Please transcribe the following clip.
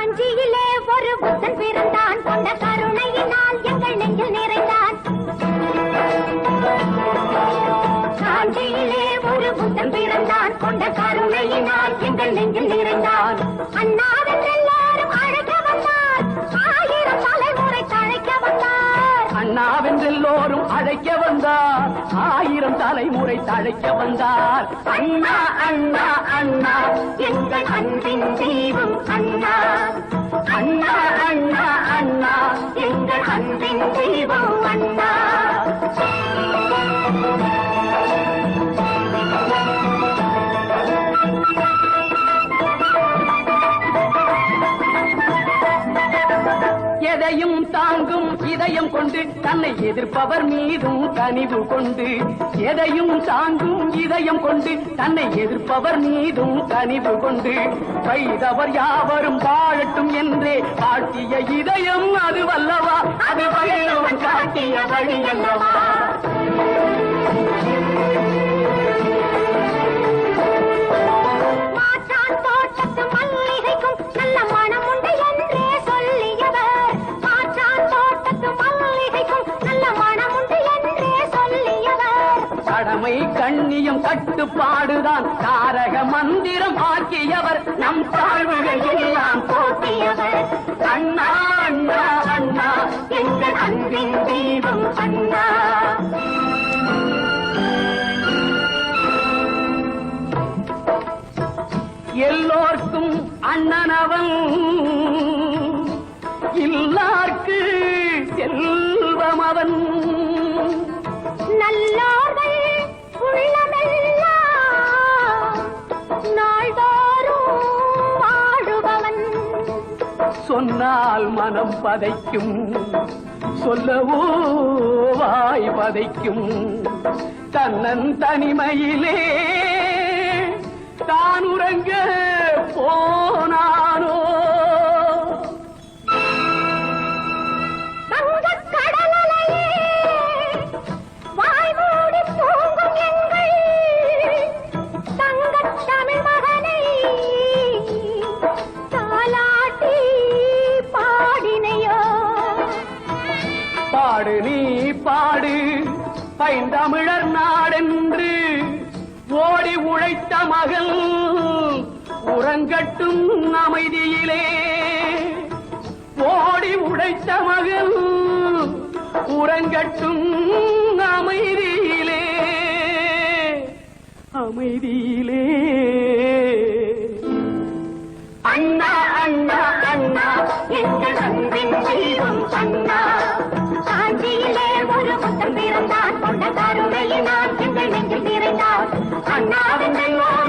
காஞ்சியிலே ஒரு புத்தன் பிறந்தான். கொண்ட கருணையினால் எங்கள் நெஞ்சில் நிறைந்தான். காஞ்சியிலே ஒரு புத்தன் பிறந்தான். கொண்ட கருணையினால் எங்கள் நெஞ்சில் நிறைந்தான். அண்ணா அழைக்க வந்தார். ஆயிரம் தலைமுறை தழைக்க வந்தார். அண்ணா அண்ணா அண்ணா. எங்கள் அன்பின் தெய்வம் அண்ணா. அண்ணா அண்ணா அண்ணா. எங்கள் அன்பின் தெய்வம் அண்ணா. எதையும் தாங்கும் இதயம் கொண்டு தன்னை எதிர்ப்பவர் மீதும் கனிவு கொண்டு எதையும் தாங்கும் இதயம் கொண்டு தன்னை எதிர்ப்பவர் மீதும் கனிவு கொண்டு வைதவர் யாவரும் வாழட்டும் என்றே காட்டிய இதயம் அது வல்லவா? அது வள்ளுவன் காட்டிய வழி அல்லவா கடமை கண்ணியம் கட்டுப்பாடுதான். தாரக மந்திரம் ஆக்கியவர் நம் தாழ்வுகள் எல்லாம் போக்கியவர் அண்ணா அண்ணா அண்ணா எங்கள் அன்பின் தெய்வம் அண்ணா. எல்லோர்க்கும் அண்ணனவன் இல்லார்க்கு செல்வம் அவன். சொன்னால் மனம் பதைக்கும். சொல்லவோ வாய் பதைக்கும். தன்னன் தனிமையிலே தான் உறங்க பாடு நீ பாடு. பைந்தமிழர் நாடென்று ஓடி உழைத்த மகள் உறங்கட்டும் அமைதியிலே. ஓடி உழைத்த மகள் உறங்கட்டும் அமைதியிலே. அமைதியிலே. அண்ணா அண்ணா அண்ணா எங்கள் அன்பின் தெய்வம் அண்ணா. nada tengo.